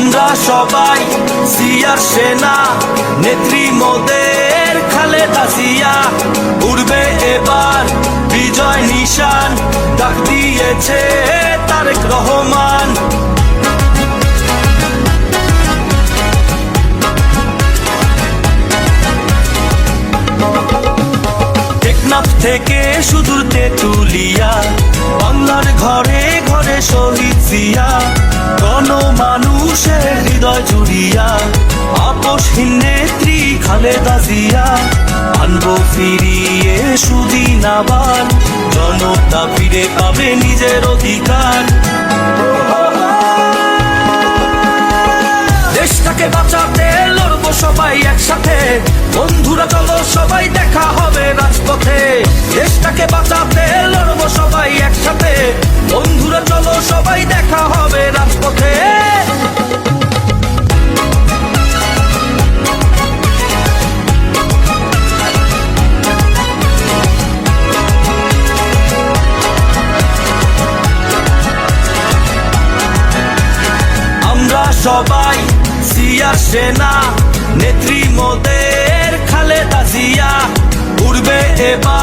আমরা সবাই সিয়ার সেনা, নেত্রী মোদের খালেদা জিয়া। উড়বে এবার বিজয় নিশান, ডাক দিয়েছে তারেক রহমান। থেকে সুদূর তেতুলিয়া, বাংলার ঘরে ঘরে শহীদ মানুষের জুড়িয়া আপসহীন নেত্রী খালেদা জিয়া। আনব ফিরিয়ে সুদিন আবার জনতা ফিরে পাবে নিজের অধিকার। দেশটাকে বাঁচাতে লড়বো সবাই একসাথে। বন্ধুরা চলো, সবাই দেখা হবে রাজপথে। দেশটাকে বাঁচাতে লড়বো সবাই একসাথে। বন্ধুরা চলো, সবাই দেখা হবে সবাই সিয়া সেনা নেত্রী মোদের খালেদা জিয়া। উড়বে এবার